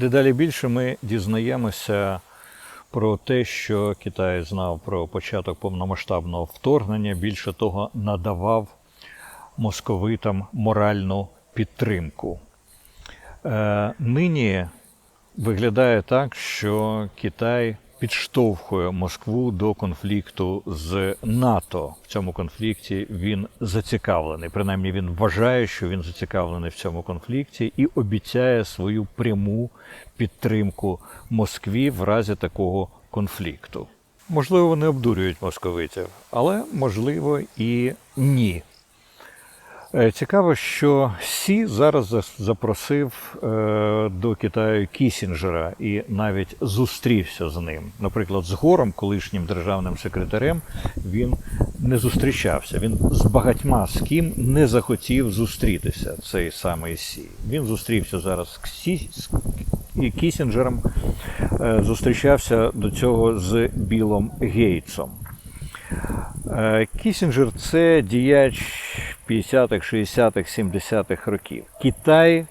Дедалі більше ми дізнаємося про те, що Китай знав про початок повномасштабного вторгнення, більше того, надавав московитам моральну підтримку. Е, нині виглядає так, що Китай підштовхує Москву до конфлікту з НАТО. В цьому конфлікті він зацікавлений. Принаймні він вважає, що він зацікавлений в цьому конфлікті і обіцяє свою пряму підтримку Москві в разі такого конфлікту. Можливо, вони обдурюють московитів, але можливо і ні. Е, Цікаво, що Сі зараз запросив е, до Китаю Кісінджера і навіть зустрівся з ним. Наприклад, з Гором, колишнім державним секретарем, він не зустрічався. Він з багатьма з ким не захотів зустрітися. Цей самий Сі. Він зустрівся зараз з Кісінджером, е, зустрічався до цього з Білом Гейтсом. Кісінджер це діяч 50-х, 60-х, 70-х років. Китай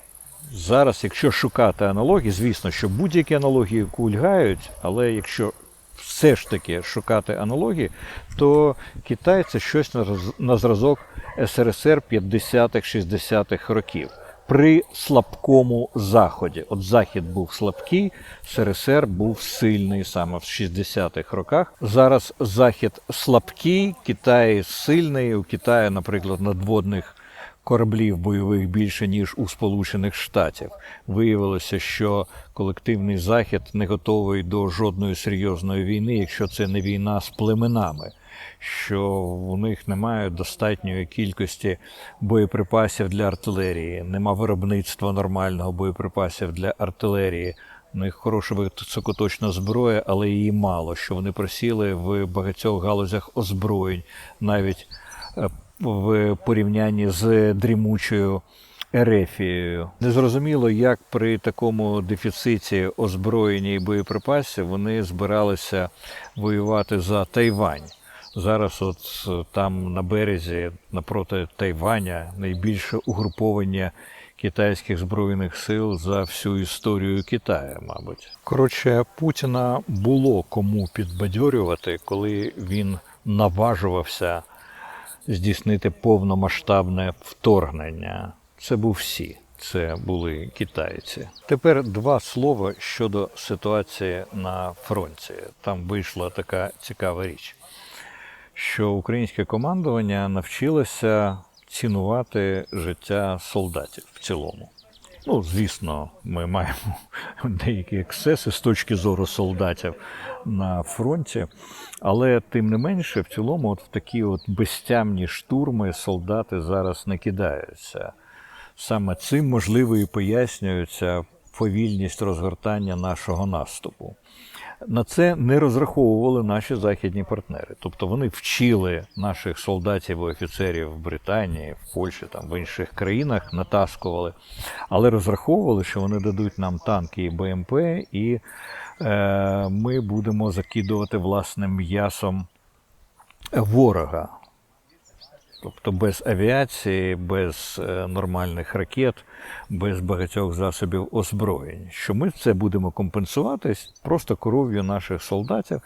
зараз, якщо шукати аналогії, звісно, що будь-які аналогії кульгають, але якщо все ж таки шукати аналогії, то Китай це щось на зразок СРСР 50-х, 60-х років. При слабкому заході. От захід був слабкий, СРСР був сильний саме в 60-х роках. Зараз захід слабкий, Китай сильний. У Китаю, наприклад, надводних кораблів бойових більше ніж у Сполучених Штатів. Виявилося, що колективний захід не готовий до жодної серйозної війни, якщо це не війна з племенами. Що у них немає достатньої кількості боєприпасів для артилерії, нема виробництва нормального боєприпасів для артилерії. У них хороша високоточна зброя, але її мало. Що вони просіли в багатьох галузях озброєнь, навіть е, в порівнянні з дрімучою Ерефією. Незрозуміло, як при такому дефіциті озброєння і боєприпасів вони збиралися воювати за Тайвань. Зараз, от е, там на березі, напроти Тайваня, найбільше угруповання китайських збройних сил за всю історію Китаю, мабуть. Коротше, Путіна було кому підбадьорювати, коли він наважувався здійснити повномасштабне вторгнення. Це був всі. Це були китайці. Тепер два слова щодо ситуації на фронті. Там вийшла така цікава річ, що українське командування навчилося цінувати життя солдатів в цілому. Ну, звісно, ми маємо деякі ексцеси з точки зору солдатів на фронті, але тим не менше, в цілому, от в такі от безтямні штурми солдати зараз не кидаються. Саме цим можливо і пояснюється повільність розгортання нашого наступу. На це не розраховували наші західні партнери. Тобто вони вчили наших солдатів і офіцерів в Британії, в Польщі, там в інших країнах, натаскували, але розраховували, що вони дадуть нам танки і БМП, і е, ми будемо закидувати власним м'ясом ворога. Тобто без авіації, без е, нормальних ракет, без багатьох засобів озброєнь. Що ми це будемо компенсувати просто кров'ю наших солдатів.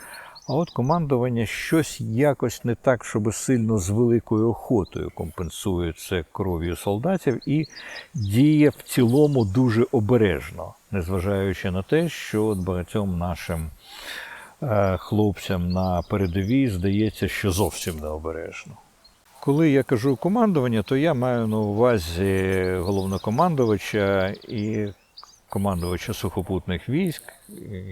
А от командування щось якось не так, щоб сильно з великою охотою компенсує це кров'ю солдатів і діє в цілому дуже обережно, незважаючи на те, що от багатьом нашим е, хлопцям на передовій здається, що зовсім необережно. Коли я кажу командування, то я маю на увазі головнокомандувача і командувача сухопутних військ,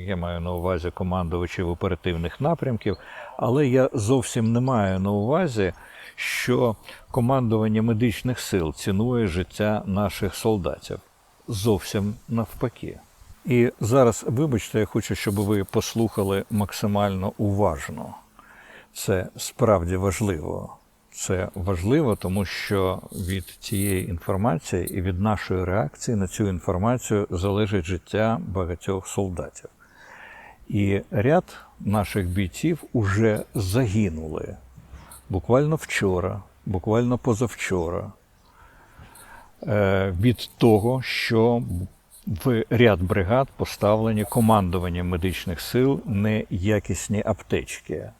я маю на увазі командувачів оперативних напрямків, але я зовсім не маю на увазі, що командування медичних сил цінує життя наших солдатів. Зовсім навпаки. І зараз, вибачте, я хочу, щоб ви послухали максимально уважно. Це справді важливо. Це важливо, тому що від цієї інформації і від нашої реакції на цю інформацію залежить життя багатьох солдатів. І ряд наших бійців уже загинули буквально вчора, буквально позавчора, е, від того, що в ряд бригад поставлені командування медичних сил неякісні аптечки.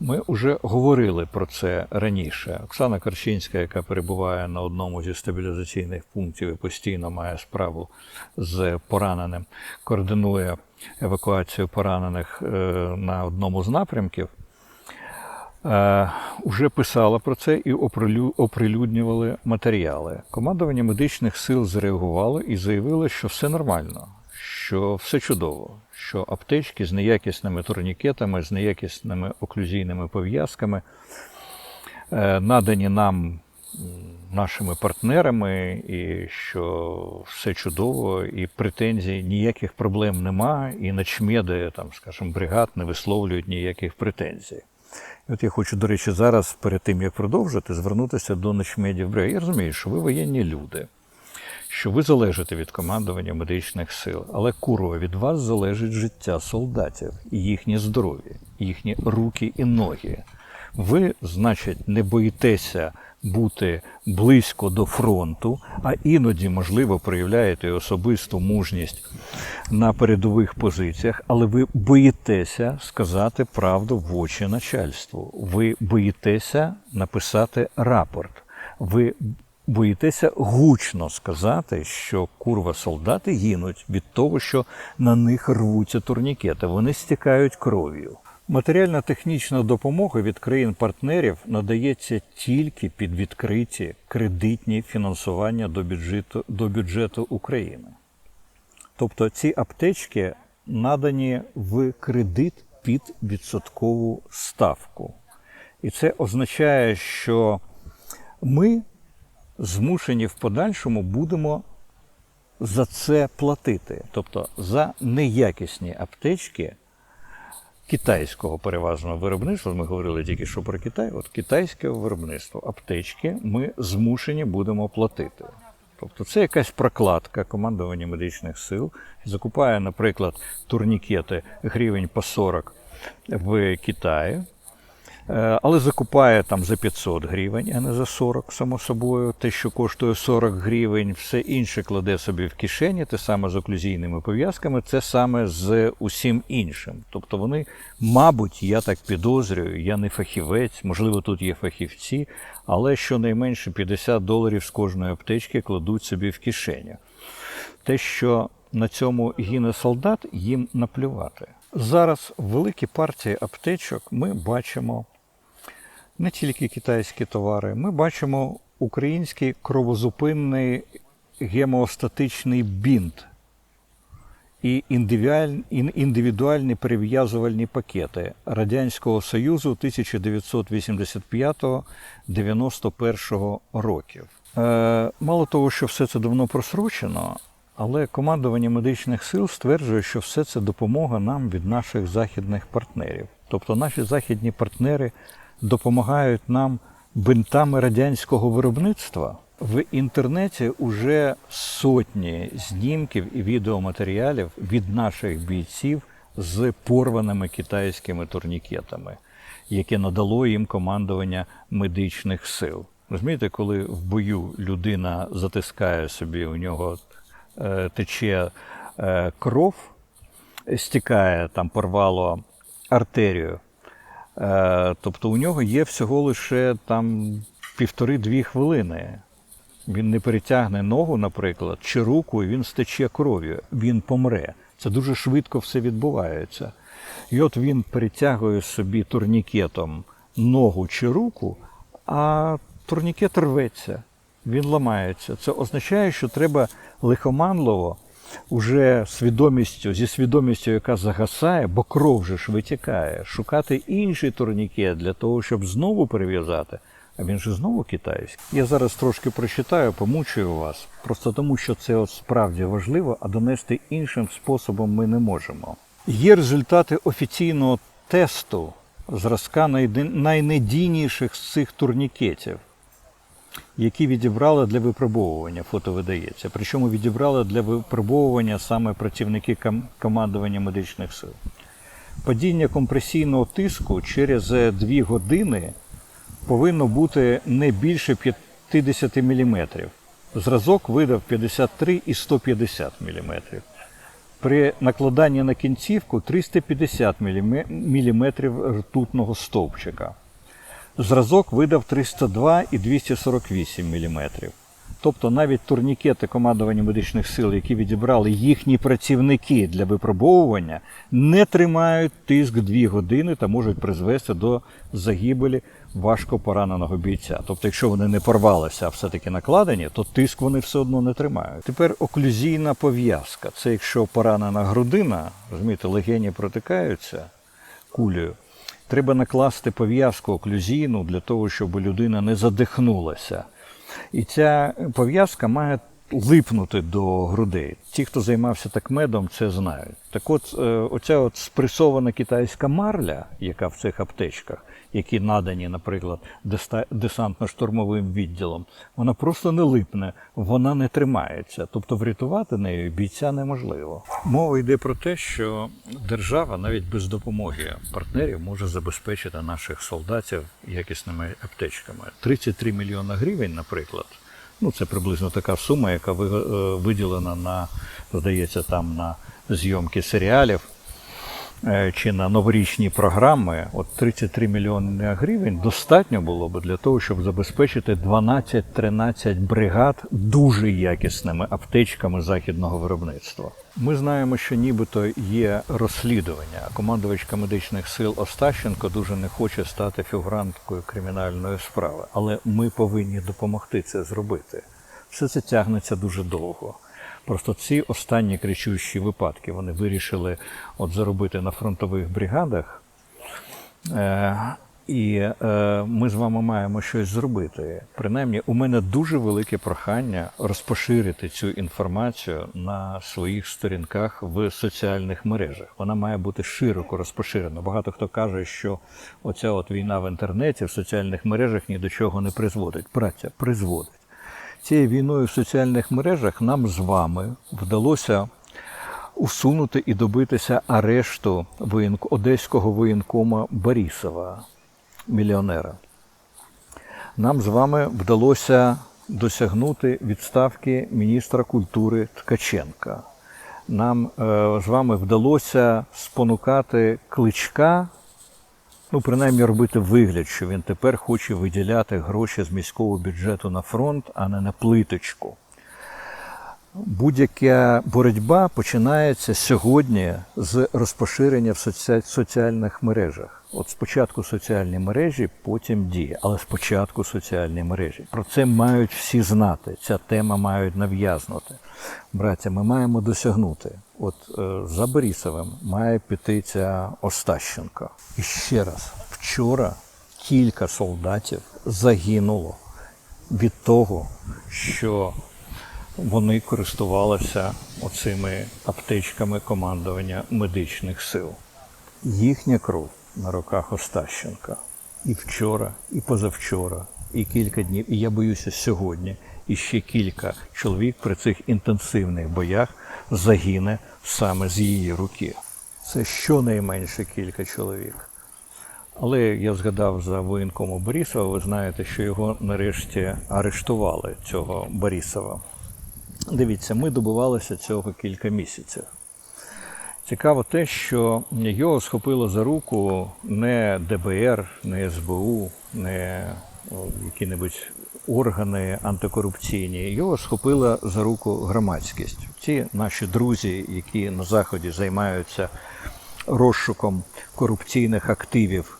Ми вже говорили про це раніше. Оксана Корчинська, яка перебуває на одному зі стабілізаційних пунктів і постійно має справу з пораненим, координує евакуацію поранених е, на одному з напрямків. Е, Уже писала про це і оприлю- оприлюднювали матеріали. Командування медичних сил зреагувало і заявило, що все нормально, що все чудово, що аптечки з неякісними турнікетами, з неякісними оклюзійними пов'язками е, надані нам нашими партнерами, і що все чудово, і претензій ніяких проблем нема, і начмеди, там, скажімо, бригад не висловлюють ніяких претензій. От я хочу, до речі, зараз, перед тим як продовжити, звернутися до начмедів бригад. Я розумію, що ви воєнні люди, що ви залежите від командування медичних сил, але курва від вас залежить життя солдатів, і їхнє здоров'я, їхні руки і ноги. Ви, значить, не боїтеся бути близько до фронту, а іноді, можливо, проявляєте особисту мужність на передових позиціях, але ви боїтеся сказати правду в очі начальству. Ви боїтеся написати рапорт. Ви боїтеся гучно сказати, що курва солдати гинуть від того, що на них рвуться турнікети. Вони стікають кров'ю. Матеріально-технічна допомога від країн-партнерів надається тільки під відкриті кредитні фінансування до бюджету, до бюджету України. Тобто ці аптечки надані в кредит під відсоткову ставку. І це означає, що ми змушені в подальшому будемо за це платити. Тобто за неякісні аптечки китайського переважного виробництва, ми говорили тільки що про Китай, от китайське виробництво аптечки ми змушені будемо платити. Тобто це якась прокладка командування медичних сил, закупає, наприклад, турнікети гривень по 40 в Китаї, але закупає там за 500 гривень, а не за 40, само собою. Те, що коштує 40 гривень, все інше кладе собі в кишені, те саме з оклюзійними пов'язками, це саме з усім іншим. Тобто вони, мабуть, я так підозрюю, я не фахівець, можливо, тут є фахівці, але щонайменше 50 доларів з кожної аптечки кладуть собі в кишеню. Те, що на цьому гине солдат, їм наплювати. Зараз в великій партії аптечок ми бачимо не тільки китайські товари, ми бачимо український кровозупинний гемоостатичний бінт і індивідуальні перев'язувальні пакети Радянського Союзу 1985-91 років. Е, мало того, що все це давно просрочено, але командування медичних сил стверджує, що все це допомога нам від наших західних партнерів. Тобто наші західні партнери допомагають нам бинтами радянського виробництва. В інтернеті уже сотні знімків і відеоматеріалів від наших бійців з порваними китайськими турнікетами, яке надало їм командування медичних сил. Розумієте, коли в бою людина затискає собі, у нього е, тече е, кров, стікає, там порвало артерію. Е, тобто у нього є всього лише там півтори-дві хвилини. Він не перетягне ногу, наприклад, чи руку, і він стече кров'ю, він помре. Це дуже швидко все відбувається. І от він перетягує собі турнікетом ногу чи руку, а турнікет рветься, він ламається. Це означає, що треба лихоманливо, уже свідомістю, зі свідомістю, яка загасає, бо кров же ж витікає, шукати інший турнікет для того, щоб знову перев'язати. А він же знову китайський. Я зараз трошки прочитаю, помучую вас, просто тому, що це от справді важливо, а донести іншим способом ми не можемо. Є результати офіційного тесту зразка найнедійніших з цих турнікетів, які відібрали для випробовування, фото видається. Причому відібрали для випробовування саме працівники командування медичних сил. Падіння компресійного тиску через 2 години повинно бути не більше 50 мм. Зразок видав 53 і 150 мм. При накладанні на кінцівку 350 мм ртутного стовпчика. Зразок видав 302 і 248 мм. Тобто навіть турнікети командування медичних сил, які відібрали їхні працівники для випробовування, не тримають тиск 2 години та можуть призвести до загибелі важко пораненого бійця. Тобто, якщо вони не порвалися, а все-таки накладені, то тиск вони все одно не тримають. Тепер оклюзійна пов'язка. Це якщо поранена грудина, розумієте, легені протикаються кулею. Треба накласти пов'язку оклюзійну для того, щоб людина не задихнулася. І ця пов'язка має липнути до грудей. Ті, хто займався такмедом, це знають. Так от, е, оця от спресована китайська марля, яка в цих аптечках, які надані, наприклад, десантно-штурмовим відділом, вона просто не липне, вона не тримається. Тобто врятувати нею бійця неможливо. Мова йде про те, що держава навіть без допомоги партнерів може забезпечити наших солдатів якісними аптечками. 33 мільйона гривень, наприклад. Ну, це приблизно така сума, яка е, виділена на, здається, там на зйомки серіалів чи на новорічні програми. От 33 мільйони гривень достатньо було б для того, щоб забезпечити 12-13 бригад дуже якісними аптечками західного виробництва. Ми знаємо, що нібито є розслідування. Командувачка медичних сил Остащенко дуже не хоче стати фігуранткою кримінальної справи, але ми повинні допомогти це зробити. Все це тягнеться дуже довго. Просто ці останні кричущі випадки вони вирішили от заробити на фронтових бригадах. Е, і е, ми з вами маємо щось зробити. Принаймні, у мене дуже велике прохання розпоширити цю інформацію на своїх сторінках в соціальних мережах. Вона має бути широко розпоширена. Багато хто каже, що оця от війна в інтернеті, в соціальних мережах ні до чого не призводить. Праця призводить. Цією війною в соціальних мережах нам з вами вдалося усунути і добитися арешту воєнк... одеського воєнкома Борисова, мільйонера. Нам з вами вдалося досягнути відставки міністра культури Ткаченка. Нам е, з вами вдалося спонукати кличка, ну, принаймні робити вигляд, що він тепер хоче виділяти гроші з міського бюджету на фронт, а не на плиточку. Будь-яка боротьба починається сьогодні з розпоширення в соці... соціальних мережах. От спочатку соціальні мережі, потім дії, але спочатку соціальні мережі. Про це мають всі знати. Ця тема мають нав'язнути. Браття, ми маємо досягнути. От е, за Борисовим має піти ця Остащенко. І ще раз, вчора кілька солдатів загинуло від того, що вони користувалися оцими аптечками командування медичних сил. Їхня кров на руках Остащенка і вчора, і позавчора, і кілька днів, і я боюся сьогодні, і ще кілька чоловік при цих інтенсивних боях загине саме з її руки. Це щонайменше кілька чоловік. Але я згадав за воєнкому Борисова, ви знаєте, що його нарешті арештували, цього Борисова. Дивіться, ми добивалися цього кілька місяців. Цікаво те, що його схопило за руку не ДБР, не СБУ, не які-небудь органи антикорупційні. Його схопила за руку громадськість. Ті наші друзі, які на Заході займаються розшуком корупційних активів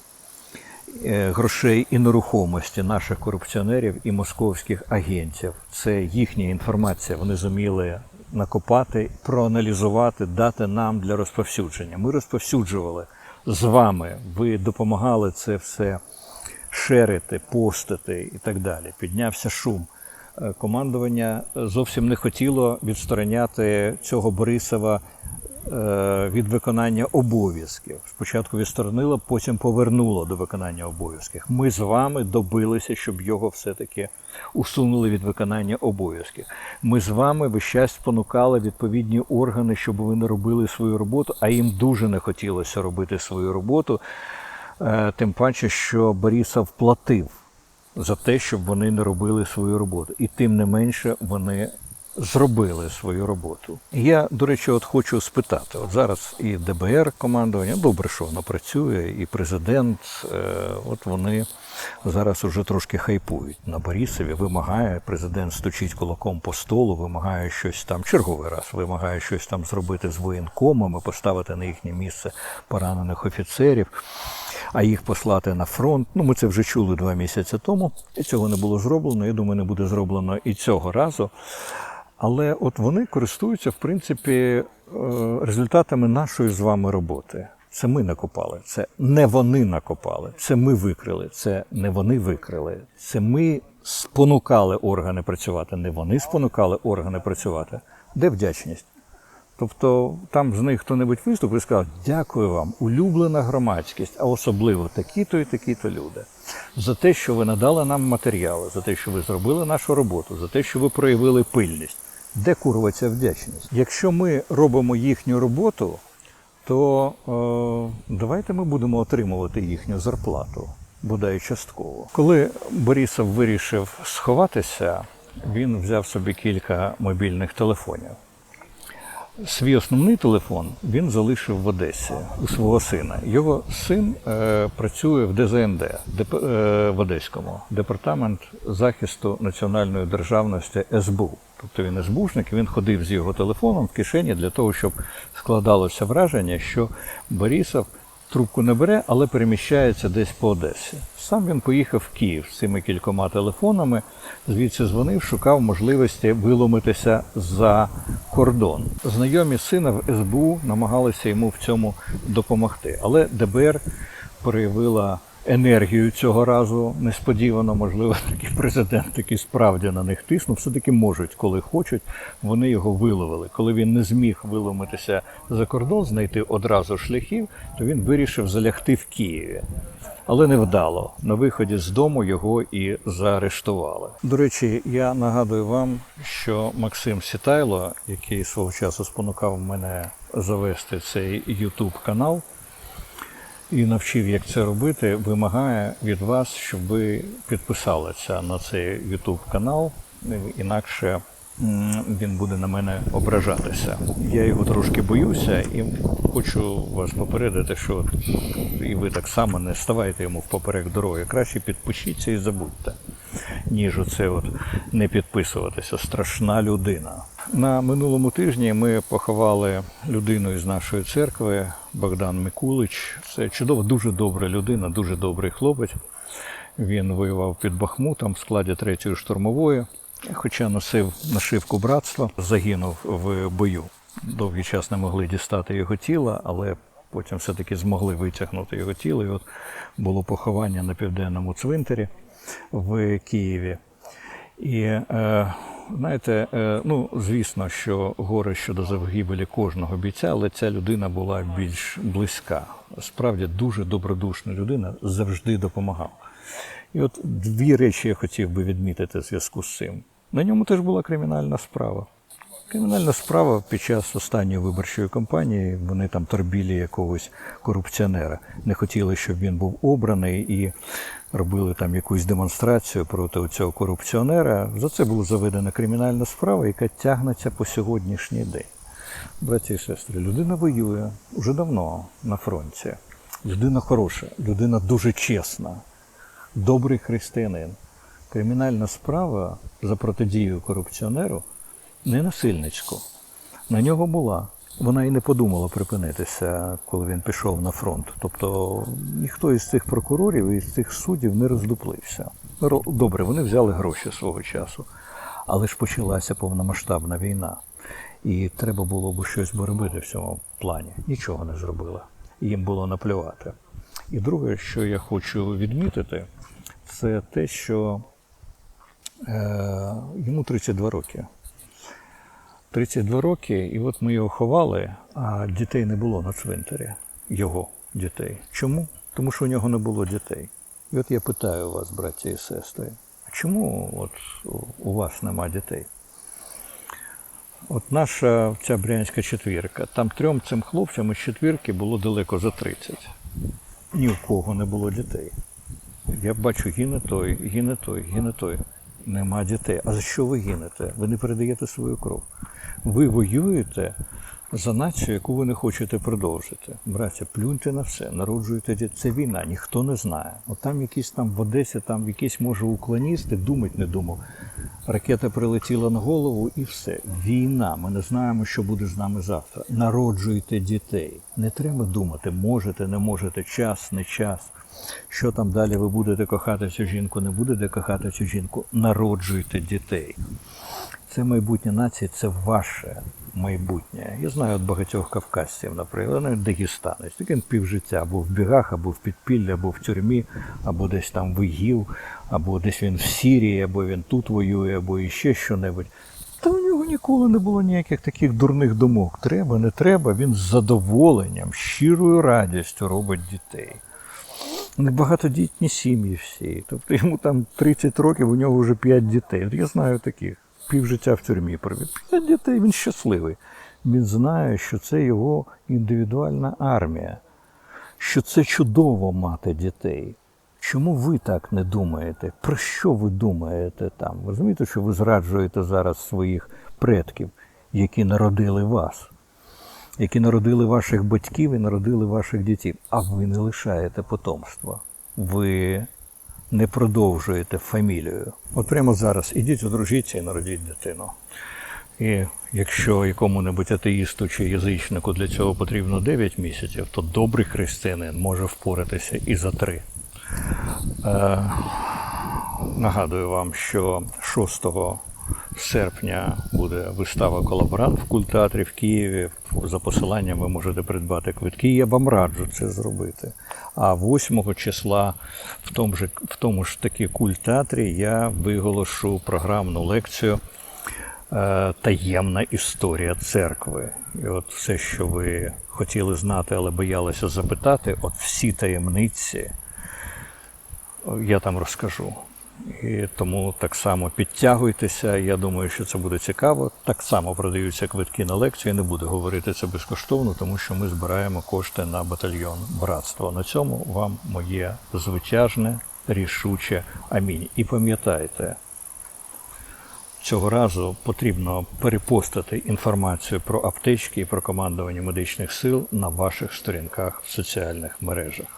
е, грошей і нерухомості наших корупціонерів і московських агентів. Це їхня інформація. Вони зуміли накопати, проаналізувати, дати нам для розповсюдження. Ми розповсюджували з вами. Ви допомагали це все шерити, постити і так далі. Піднявся шум. Е, Командування зовсім не хотіло відстороняти цього Борисова е, від виконання обов'язків. Спочатку відсторонило, потім повернуло до виконання обов'язків. Ми з вами добилися, щоб його все-таки усунули від виконання обов'язків. Ми з вами весь час спонукали відповідні органи, щоб вони робили свою роботу, а їм дуже не хотілося робити свою роботу. Е, Тим паче, що Борисов платив за те, щоб вони не робили свою роботу. І тим не менше вони зробили свою роботу. Я, до речі, от хочу спитати: от зараз і ДБР командування, добре, що воно працює, і президент, е, от вони зараз уже трошки хайпують на Борисові, вимагає, президент стучить кулаком по столу, вимагає щось там, черговий раз вимагає щось там зробити з воєнкомами, поставити на їхнє місце поранених офіцерів а їх послати на фронт. Ну, ми це вже чули два місяці тому, і цього не було зроблено. Я думаю, не буде зроблено і цього разу. Але от вони користуються, в принципі, е, результатами нашої з вами роботи. Це ми накопали, це не вони накопали, це ми викрили, це не вони викрили, це ми спонукали органи працювати, не вони спонукали органи працювати. Де вдячність? Тобто там з них хто-небудь виступив і сказав, дякую вам, улюблена громадськість, а особливо такі-то і такі-то люди, за те, що ви надали нам матеріали, за те, що ви зробили нашу роботу, за те, що ви проявили пильність. Де курва ця вдячність? Якщо ми робимо їхню роботу, то е, давайте ми будемо отримувати їхню зарплату, бодай частково. Коли Борисов вирішив сховатися, він взяв собі кілька мобільних телефонів. Свій основний телефон він залишив в Одесі у свого сина. Його син е, працює в ДЗНД деп, е, в Одеському департамент захисту національної державності СБУ. Тобто він СБУшник, він ходив з його телефоном в кишені для того, щоб складалося враження, що Борисов трубку не бере, але переміщається десь по Одесі. Сам він поїхав в Київ з цими кількома телефонами, звідси дзвонив, шукав можливості виломитися за кордон. Знайомі сина в СБУ намагалися йому в цьому допомогти, але ДБР проявила енергію цього разу несподівано, можливо, такий президент, який справді на них тиснув, все-таки можуть, коли хочуть, вони його виловили. Коли він не зміг виломитися за кордон, знайти одразу шляхів, то він вирішив залягти в Києві. Але невдало. На виході з дому його і заарештували. До речі, я нагадую вам, що Максим Сітайло, який свого часу спонукав мене завести цей YouTube канал, і навчив, як це робити, вимагає від вас, щоб ви підписалися на цей YouTube канал, інакше він буде на мене ображатися. Я його трошки боюся і хочу вас попередити, що і ви так само не ставайте йому в поперек дороги. Краще підпишіться і забудьте, ніж оце от не підписуватися. Страшна людина. На минулому тижні ми поховали людину із нашої церкви Богдан Микулич. Це чудова, дуже добра людина, дуже добрий хлопець. Він воював під Бахмутом в складі третьої штурмової, хоча носив нашивку братства, загинув в бою. Довгий час не могли дістати його тіла, але потім все-таки змогли витягнути його тіло. І от було поховання на південному цвинтарі в Києві. І е, знаєте, е, ну звісно, що горе щодо загибелі кожного бійця, але ця людина була більш близька. Справді дуже добродушна людина завжди допомагав. І от дві речі я хотів би відмітити в зв'язку з цим. На ньому теж була кримінальна справа. Кримінальна справа під час останньої виборчої кампанії вони там торбілі якогось корупціонера. Не хотіли, щоб він був обраний і робили там якусь демонстрацію проти цього корупціонера. За це була заведена кримінальна справа, яка тягнеться по сьогоднішній день. Браті і сестри, людина воює уже давно на фронті. Людина хороша, людина дуже чесна, добрий християнин. Кримінальна справа за протидію корупціонеру не насильницьку. На нього була. Вона і не подумала припинитися, коли він пішов на фронт. Тобто ніхто із цих прокурорів і з цих суддів не роздуплився. Добре, вони взяли гроші свого часу, але ж почалася повномасштабна війна. І треба було б щось би робити в цьому плані. Нічого не зробила. Їм було наплювати. І друге, що я хочу відмітити, це те, що е, йому 32 роки. 32 роки, і от ми його ховали, а дітей не було на цвинтарі. Його дітей. Чому? Тому що у нього не було дітей. І от я питаю вас, браті і сестри, а чому от у вас нема дітей? От наша ця брянська четвірка, там трьом цим хлопцям із четвірки було далеко за 30. Ні у кого не було дітей. Я бачу, гине той, гине той, гине той. Нема дітей. А за що ви гинете? Ви не передаєте свою кров. Ви воюєте за націю, яку ви не хочете продовжити. Браття, плюньте на все, народжуйте дітей. Це війна, ніхто не знає. От там якісь там в Одесі, там якісь може уклоністи, думать не думав. Ракета прилетіла на голову і все. Війна. Ми не знаємо, що буде з нами завтра. Народжуйте дітей. Не треба думати, можете, не можете, час, не час. Що там далі ви будете кохати цю жінку, не будете кохати цю жінку. Народжуйте дітей. Це майбутнє нації, це ваше майбутнє. Я знаю от багатьох кавказців, наприклад, навіть дагестанець. Так він півжиття або в бігах, або в підпіллі, або в тюрмі, або десь там в ІГІЛ, або десь він в Сірії, або він тут воює, або іще що-небудь. Та у нього ніколи не було ніяких таких дурних думок. Треба, не треба. Він з задоволенням, щирою радістю робить дітей. Багатодітні сім'ї всі. Тобто йому там 30 років, у нього вже 5 дітей. Я знаю таких. Півжиття в тюрмі провів. 5 дітей, він щасливий. Він знає, що це його індивідуальна армія, що це чудово мати дітей. Чому ви так не думаєте? Про що ви думаєте там? Ви розумієте, що ви зраджуєте зараз своїх предків, які народили вас, які народили ваших батьків і народили ваших дітей, а ви не лишаєте потомства. Ви не продовжуєте фамілію. От прямо зараз ідіть, одружіться і народіть дитину. І якщо якому-небудь атеїсту чи язичнику для цього потрібно 9 місяців, то добрий християнин може впоратися і за 3. Е, нагадую вам, що 6 серпня буде вистава колаборант в культеатрі в Києві. За посиланням ви можете придбати квитки. Я вам раджу це зробити. А 8 числа в тому ж, в тому ж таки культеатрі я виголошу програмну лекцію е, Таємна історія церкви. І от все, що ви хотіли знати, але боялися запитати, от всі таємниці я там розкажу. І тому так само підтягуйтеся. Я думаю, що це буде цікаво. Так само продаються квитки на лекції. Не буду говорити це безкоштовно, тому що ми збираємо кошти на батальйон братства. На цьому вам моє звитяжне, рішуче амінь. І пам'ятайте, цього разу потрібно перепостити інформацію про аптечки і про командування медичних сил на ваших сторінках в соціальних мережах.